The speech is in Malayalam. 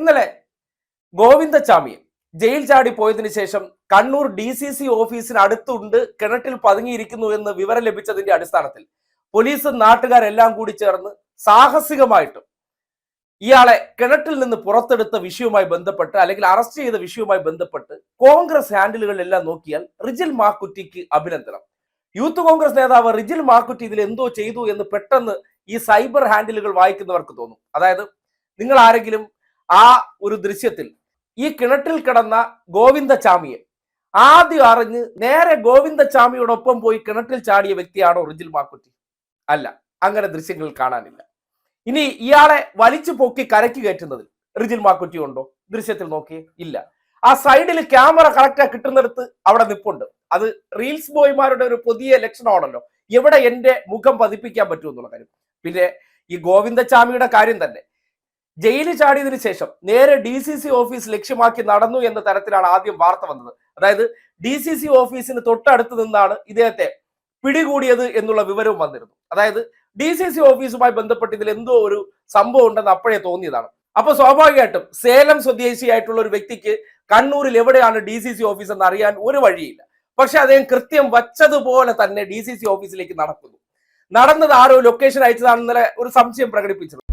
ഇന്നലെ ഗോവിന്ദചാമിയെ ജയിൽ ചാടി പോയതിന് ശേഷം കണ്ണൂർ ഡി സി സി ഓഫീസിന് അടുത്തുണ്ട് കിണറ്റിൽ പതുങ്ങിയിരിക്കുന്നു എന്ന് വിവരം ലഭിച്ചതിന്റെ അടിസ്ഥാനത്തിൽ പോലീസും നാട്ടുകാരെല്ലാം കൂടി ചേർന്ന് സാഹസികമായിട്ടും ഇയാളെ കിണറ്റിൽ നിന്ന് പുറത്തെടുത്ത വിഷയവുമായി ബന്ധപ്പെട്ട് അല്ലെങ്കിൽ അറസ്റ്റ് ചെയ്ത വിഷയവുമായി ബന്ധപ്പെട്ട് കോൺഗ്രസ് ഹാൻഡിലുകളെല്ലാം നോക്കിയാൽ റിജിൽ മാക്കുറ്റിക്ക് അഭിനന്ദനം. യൂത്ത് കോൺഗ്രസ് നേതാവ് റിജിൽ മാക്കുറ്റി ഇതിൽ എന്തോ ചെയ്തു എന്ന് പെട്ടെന്ന് ഈ സൈബർ ഹാൻഡിലുകൾ വായിക്കുന്നവർക്ക് തോന്നും. അതായത് നിങ്ങൾ ആരെങ്കിലും ആ ഒരു ദൃശ്യത്തിൽ ഈ കിണറ്റിൽ കിടന്ന ഗോവിന്ദചാമിയെ ആദ്യം അറിഞ്ഞ് നേരെ ഗോവിന്ദചാമിയോടൊപ്പം പോയി കിണറ്റിൽ ചാടിയ വ്യക്തിയാണ് റിജിൽ മാക്കുറ്റി. അല്ല അങ്ങനെ ദൃശ്യങ്ങൾ കാണാനില്ല. ഇനി ഇയാളെ വലിച്ചു പൊക്കി കരയ്ക്ക് കയറ്റുന്നതിൽ റിജിൽ മാക്കുറ്റി ഉണ്ടോ? ദൃശ്യത്തിൽ നോക്കിയേ ഇല്ല. ആ സൈഡിൽ ക്യാമറ കറക്റ്റാ കിട്ടുന്നിടത്ത് അവിടെ നിപ്പുണ്ട്. അത് റീൽസ് ബോയ്മാരുടെ ഒരു പുതിയ ലക്ഷണമാണല്ലോ. എവിടെ എന്റെ മുഖം പതിപ്പിക്കാൻ പറ്റുമെന്നുള്ള കാര്യം. പിന്നെ ഈ ഗോവിന്ദചാമിയുടെ കാര്യം തന്നെ. ജയിലിൽ ചാടിയതിനു ശേഷം നേരെ ഡി സി സി ഓഫീസ് ലക്ഷ്യമാക്കി നടന്നു എന്ന തരത്തിലാണ് ആദ്യം വാർത്ത വന്നത്. അതായത് ഡി സി സി ഓഫീസിന് തൊട്ടടുത്ത് നിന്നാണ് ഇദ്ദേഹത്തെ പിടികൂടിയത് എന്നുള്ള വിവരവും വന്നിരുന്നു. അതായത് ഡി സി സി ഓഫീസുമായി ബന്ധപ്പെട്ട് ഇതിൽ എന്തോ ഒരു സംഭവം ഉണ്ടെന്ന് അപ്പോഴേ തോന്നിയതാണ്. അപ്പൊ സ്വാഭാവികമായിട്ടും സേലം സ്വദേശിയായിട്ടുള്ള ഒരു വ്യക്തിക്ക് കണ്ണൂരിൽ എവിടെയാണ് ഡി സി സി ഓഫീസ് എന്ന് അറിയാൻ ഒരു വഴിയില്ല. പക്ഷെ അദ്ദേഹം കൃത്യം വച്ചതുപോലെ തന്നെ ഡി സി സി ഓഫീസിലേക്ക് നടക്കുന്നു. നടന്നത് ആരോ ലൊക്കേഷൻ അയച്ചതാണെന്നുള്ള ഒരു സംശയം പ്രകടിപ്പിച്ചത്